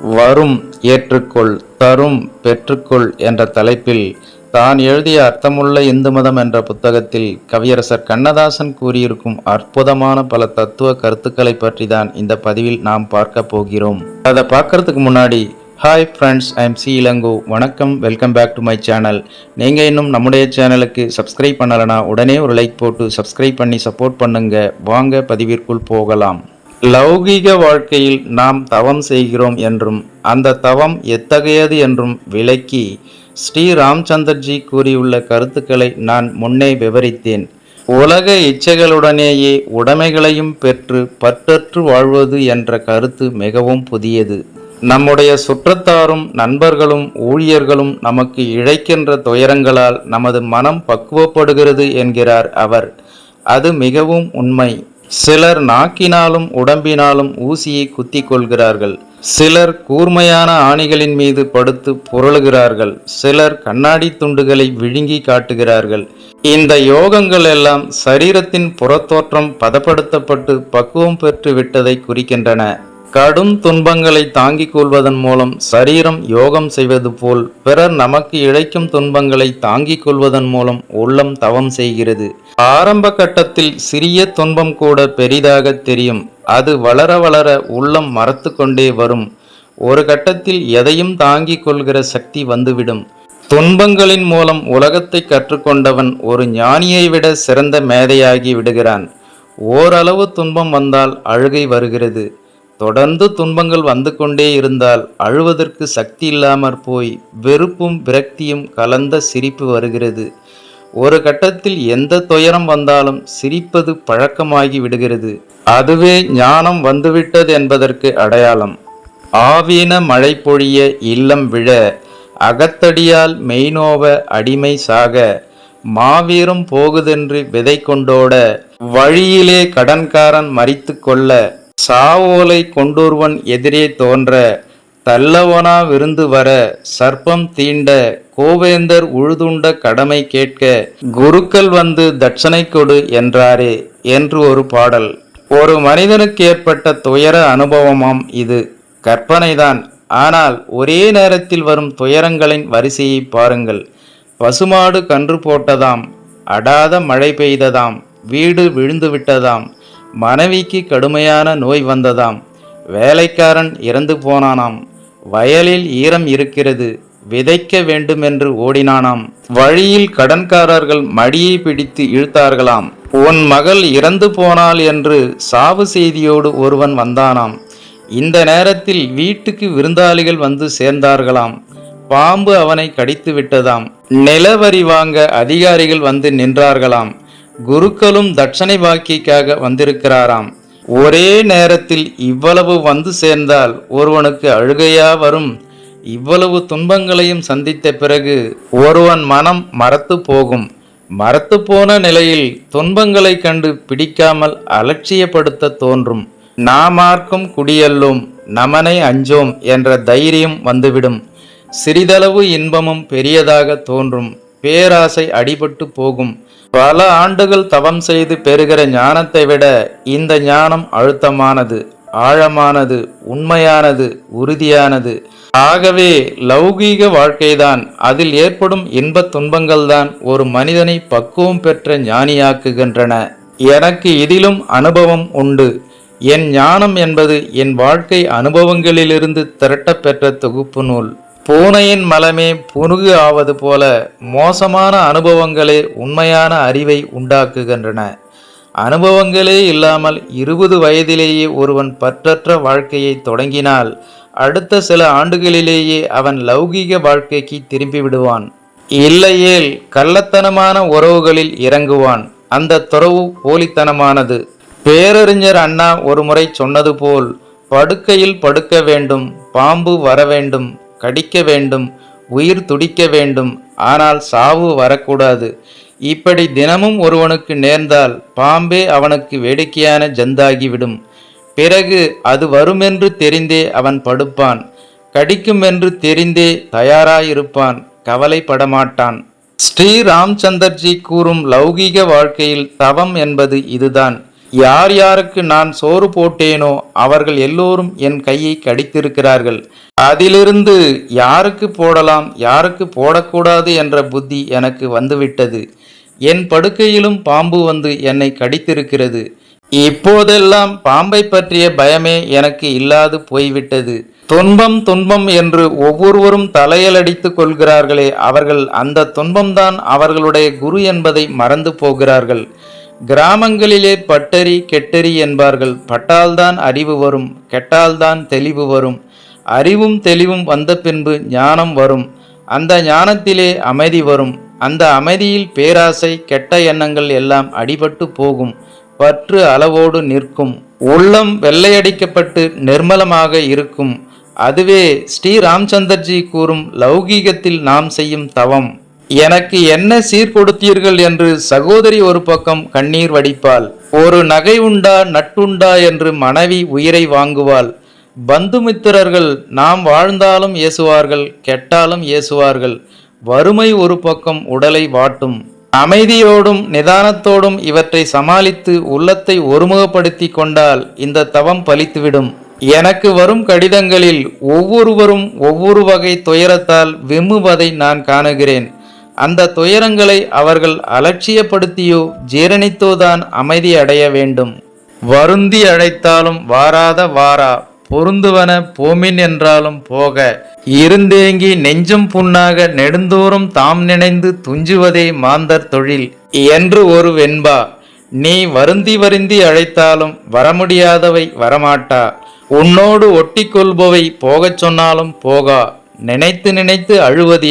வரும் ஏற்றுக்கொள் தரும் பெற்றுக்கொள் என்ற தலைப்பில் தான் எழுதிய அர்த்தமுள்ள இந்து மதம் என்ற புத்தகத்தில் கவியரசர் கண்ணதாசன் கூறியிருக்கும் அற்புதமான பல தத்துவ கருத்துக்களை பற்றி தான் இந்த பதிவில் நாம் பார்க்க போகிறோம். அதை பார்க்கறதுக்கு முன்னாடி hi friends I'm C Ilango. வணக்கம் welcome back to my channel நீங்கள் இன்னும் நம்முடைய சேனலுக்கு சப்ஸ்கிரைப் பண்ணலைனா உடனே ஒரு லைக் போட்டு சப்ஸ்கிரைப் பண்ணி சப்போர்ட் பண்ணுங்க. வாங்க பதிவிற்குள் போகலாம். லௌகீக வாழ்க்கையில் நாம் தவம் செய்கிறோம் என்றும் அந்த தவம் எத்தகையது என்றும் விளக்கி ஸ்ரீ ராம்சந்தர்ஜி கூறியுள்ள கருத்துக்களை நான் முன்னே விவரித்தேன். உலக இச்சைகளுடனேயே உடைமைகளையும் பெற்று பற்றற்று வாழ்வது என்ற கருத்து மிகவும் புதியது. நம்முடைய சுற்றத்தாரும் நண்பர்களும் ஊழியர்களும் நமக்கு இழைக்கின்ற துயரங்களால் நமது மனம் பக்குவப்படுகிறது என்கிறார் அவர். அது மிகவும் உண்மை. சிலர் நாக்கினாலும் உடம்பினாலும் ஊசியை குத்தி கொள்கிறார்கள். சிலர் கூர்மையான ஆணிகளின் மீது படுத்து புரளுகிறார்கள். சிலர் கண்ணாடி துண்டுகளை விழுங்கி காட்டுகிறார்கள். இந்த யோகங்கள் எல்லாம் சரீரத்தின் புறத்தோற்றம் பதப்படுத்தப்பட்டு பக்குவம் பெற்று விட்டதை குறிக்கின்றன. கடும் துன்பங்களை தாங்கிக் கொள்வதன் மூலம் சரீரம் யோகம் செய்வது போல் பிறர் நமக்கு இழைக்கும் துன்பங்களை தாங்கிக் கொள்வதன் மூலம் உள்ளம் தவம் செய்கிறது. ஆரம்ப கட்டத்தில் சிறிய துன்பம் கூட பெரிதாக தெரியும். அது வளர வளர உள்ளம் மறத்து கொண்டே வரும். ஒரு கட்டத்தில் எதையும் தாங்கிக் கொள்கிற சக்தி வந்துவிடும். துன்பங்களின் மூலம் உலகத்தை கற்றுக்கொண்டவன் ஒரு ஞானியை விட சிறந்த மேதையாகி விடுகிறான். ஓரளவு துன்பம் வந்தால் அழுகை வருகிறது. தொடர்ந்து துன்பங்கள் வந்து கொண்டே இருந்தால் அழுவதற்கு சக்தி இல்லாமற் போய் வெறுப்பும் விரக்தியும் கலந்த சிரிப்பு வருகிறது. ஒரு கட்டத்தில் எந்த துயரம் வந்தாலும் சிரிப்பது பழக்கமாகி விடுகிறது. அதுவே ஞானம் வந்துவிட்டது என்பதற்கு அடையாளம். ஆவீன மழை பொழிய இல்லம் விழ அகத்தடியால் மெய்நோவ அடிமை சாக மாவீரம் போகுதென்று விதை கொண்டோட வழியிலே கடன்காரன் மறித்து கொள்ள சாவோலை கொண்டோர்வன் எதிரே தோன்ற தல்லவனா விருந்து வர சர்ப்பம் தீண்ட கோவேந்தர் உழுதுண்ட கடமை கேட்க குருக்கள் வந்து தட்சணை கொடு என்றாரே என்று ஒரு பாடல். ஒரு மனிதனுக்கு ஏற்பட்ட துயர அனுபவமாம் இது. கற்பனைதான். ஆனால் ஒரே நேரத்தில் வரும் துயரங்களின் வரிசையை பாருங்கள். பசுமாடு கன்று போட்டதாம் அடாத மழை பெய்ததாம் வீடு விழுந்து விட்டதாம் மனைவிக்கு கடுமையான நோய் வந்ததாம். வேலைக்காரன் இறந்து போனானாம். வயலில் ஈரம் இருக்கிறது. விதைக்க வேண்டுமென்று ஓடினானாம். வழியில் கடன்காரர்கள் மடியை பிடித்து இழுத்தார்களாம். உன் மகள் இறந்து போனாள் என்று சாவு செய்தியோடு ஒருவன் வந்தானாம். இந்த நேரத்தில் வீட்டுக்கு விருந்தாளிகள் வந்து சேர்ந்தார்களாம். பாம்பு அவனை கடித்து விட்டதாம் நிலவரி வாங்க அதிகாரிகள் வந்து நின்றார்களாம். குருக்களும் தட்சணை பாக்கிக்காக வந்திருக்கிறாராம். ஒரே நேரத்தில் இவ்வளவு வந்து சேர்ந்தால் ஒருவனுக்கு அழுகையா வரும். இவ்வளவு துன்பங்களையும் சந்தித்த பிறகு ஒருவன் மனம் மறத்து போகும். மறத்து போன நிலையில் துன்பங்களை கண்டு பிடிக்காமல் அலட்சியப்படுத்த தோன்றும். நாமார்க்கும் குடியல்லும் நமனை அஞ்சோம் என்ற தைரியம் வந்துவிடும். சிறிதளவு இன்பமும் பெரியதாக தோன்றும். பேராசை அடிபட்டு போகும். பல ஆண்டுகள் தவம் செய்து பெறுகிற ஞானத்தை விட இந்த ஞானம் அழுத்தமானது ஆழமானது உண்மையானது உறுதியானது. ஆகவே லௌகீக வாழ்க்கைதான் அதில் ஏற்படும் இன்பத் துன்பங்கள்தான் ஒரு மனிதனை பக்குவம் பெற்ற ஞானியாக்குகின்றன. எனக்கு இதிலும் அனுபவம் உண்டு. என் ஞானம் என்பது என் வாழ்க்கை அனுபவங்களிலிருந்து திரட்டப்பெற்ற தொகுப்பு நூல். பூனையின் மலமே புனுகு ஆவது போல மோசமான அனுபவங்களே உண்மையான அறிவை உண்டாக்குகின்றன. அனுபவங்களே இல்லாமல் இருபது வயதிலேயே ஒருவன் பற்றற்ற வாழ்க்கையை தொடங்கினால் அடுத்த சில ஆண்டுகளிலேயே அவன் லௌகீக வாழ்க்கைக்கு திரும்பி விடுவான். இல்லையேல் கள்ளத்தனமான உறவுகளில் இறங்குவான். அந்த துறவு போலித்தனமானது. பேரறிஞர் அண்ணா ஒருமுறை சொன்னது போல் படுக்கையில் படுக்க வேண்டும் பாம்பு வர வேண்டும் கடிக்க வேண்டும் உயிர் துடிக்க வேண்டும். ஆனால் சாவு வரக்கூடாது. இப்படி தினமும் ஒருவனுக்கு நேர்ந்தால் பாம்பே அவனுக்கு வேடிக்கையான ஜந்தாகிவிடும். பிறகு அது வருமென்று தெரிந்தே அவன் படுப்பான். கடிக்கும் என்று தெரிந்தே தயாராயிருப்பான். கவலைப்படமாட்டான். ஸ்ரீ ராம்சந்தர்ஜி கூறும் லௌகீக வாழ்க்கையில் தவம் என்பது இதுதான். யார் யாருக்கு நான் சோறு போட்டேனோ அவர்கள் எல்லோரும் என் கையை கடித்திருக்கிறார்கள். அதிலிருந்து யாருக்கு போடலாம் யாருக்கு போடக்கூடாது என்ற புத்தி எனக்கு வந்துவிட்டது. என் படுக்கையிலும் பாம்பு வந்து என்னை கடித்திருக்கிறது. இப்போதெல்லாம் பாம்பை பற்றிய பயமே எனக்கு இல்லாது போய்விட்டது. துன்பம் துன்பம் என்று ஒவ்வொருவரும் தலையலடித்துக் கொள்கிறார்களே அவர்கள் அந்த துன்பம்தான் அவர்களுடைய குரு என்பதை மறந்து போகிறார்கள். கிராமங்களிலே பட்டரி கெட்டரி என்பார்கள். பட்டால்தான் அறிவு வரும் கெட்டால்தான் தெளிவு வரும். அறிவும் தெளிவும் வந்த பின்பு ஞானம் வரும். அந்த ஞானத்திலே அமைதி வரும். அந்த அமைதியில் பேராசை கெட்ட எண்ணங்கள் எல்லாம் அடிபட்டு போகும். பற்று அளவோடு நிற்கும். உள்ளம் வெள்ளையடிக்கப்பட்டு நிர்மலமாக இருக்கும். அதுவே ஸ்ரீ ராம்சந்தர்ஜி கூறும் லௌகீகத்தில் நாம் செய்யும் தவம். எனக்கு என்ன சீர்கொடுத்தீர்கள் என்று சகோதரி ஒரு பக்கம் கண்ணீர் வடிப்பாள். ஒரு நகை உண்டா நட்டுண்டா என்று மனைவி உயிரை வாங்குவாள். பந்துமித்திரர்கள் நாம் வாழ்ந்தாலும் ஏசுவார்கள் கெட்டாலும் ஏசுவார்கள். வறுமை ஒரு பக்கம் உடலை வாட்டும். அமைதியோடும் நிதானத்தோடும் இவற்றை சமாளித்து உள்ளத்தை ஒருமுகப்படுத்தி கொண்டால் இந்த தவம் பலித்துவிடும். எனக்கு வரும் கடிதங்களில் ஒவ்வொருவரும் ஒவ்வொரு வகை துயரத்தால் விம்முவதை நான் காணுகிறேன். அந்த துயரங்களை அவர்கள் அலட்சியப்படுத்தியோ ஜீரணித்தோதான் அமைதி அடைய வேண்டும். வருந்தி அழைத்தாலும் வாராத வாரா பொருந்துவன போமின் என்றாலும் போக. இருந்தேங்கி நெஞ்சும் புண்ணாக நெடுந்தோறும் தாம் நினைந்து துஞ்சுவதே மாந்தர் தொழில். என்று ஒரு வெண்பா நீ வருந்தி வருந்தி அழைத்தாலும் வரமுடியாதவை வரமாட்டா. உன்னோடு ஒட்டி கொள்பவை போகச் சொன்னாலும் போகா நினைத்து நினைத்து அழுவது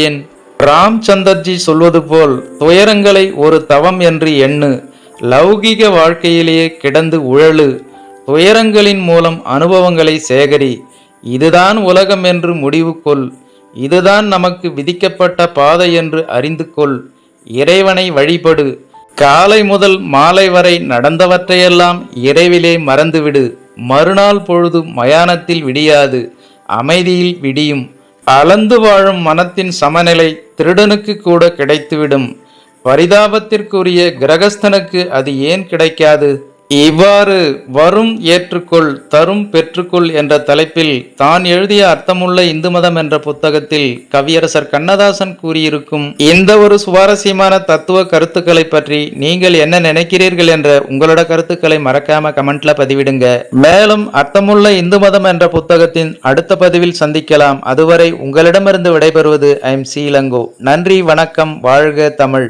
ராம் ராம்சந்தர்ஜி சொல்வது போல் துயரங்களை ஒரு தவம் என்று எண்ணு லௌகிக வாழ்க்கையிலேயே கிடந்து உழலு துயரங்களின் மூலம் அனுபவங்களை சேகரி இதுதான் உலகம் என்று முடிவு கொள் இதுதான் நமக்கு விதிக்கப்பட்ட பாதை என்று அறிந்து கொள் இறைவனை வழிபடு. காலை முதல் மாலை வரை நடந்தவற்றையெல்லாம் இறைவிலே மறந்துவிடு மறுநாள் பொழுது மயானத்தில் விடியாது அமைதியில் விடியும். அளந்து வாழும் மனத்தின் சமநிலை திருடனுக்கு கூட கிடைத்துவிடும். பரிதாபத்திற்குரிய கிரகஸ்தனுக்கு அது ஏன் கிடைக்காது? இவ்வாறு வரும் ஏற்றுக்கொள் தரும் பெற்றுக்கொள் என்ற தலைப்பில் தான் எழுதிய அர்த்தமுள்ள இந்து மதம் என்ற புத்தகத்தில் கவியரசர் கண்ணதாசன் கூறியிருக்கும் இந்த ஒரு சுவாரஸ்யமான தத்துவ கருத்துக்களை பற்றி நீங்கள் என்ன நினைக்கிறீர்கள் என்ற உங்களோட கருத்துக்களை மறக்காம கமெண்ட்ல பதிவிடுங்க. மேலும் அர்த்தமுள்ள இந்து மதம் என்ற புத்தகத்தின் அடுத்த பதிவில் சந்திக்கலாம். அதுவரை உங்களிடமிருந்து விடைபெறுவது ஐம் சீலங்கோ நன்றி வணக்கம் வாழ்க தமிழ்.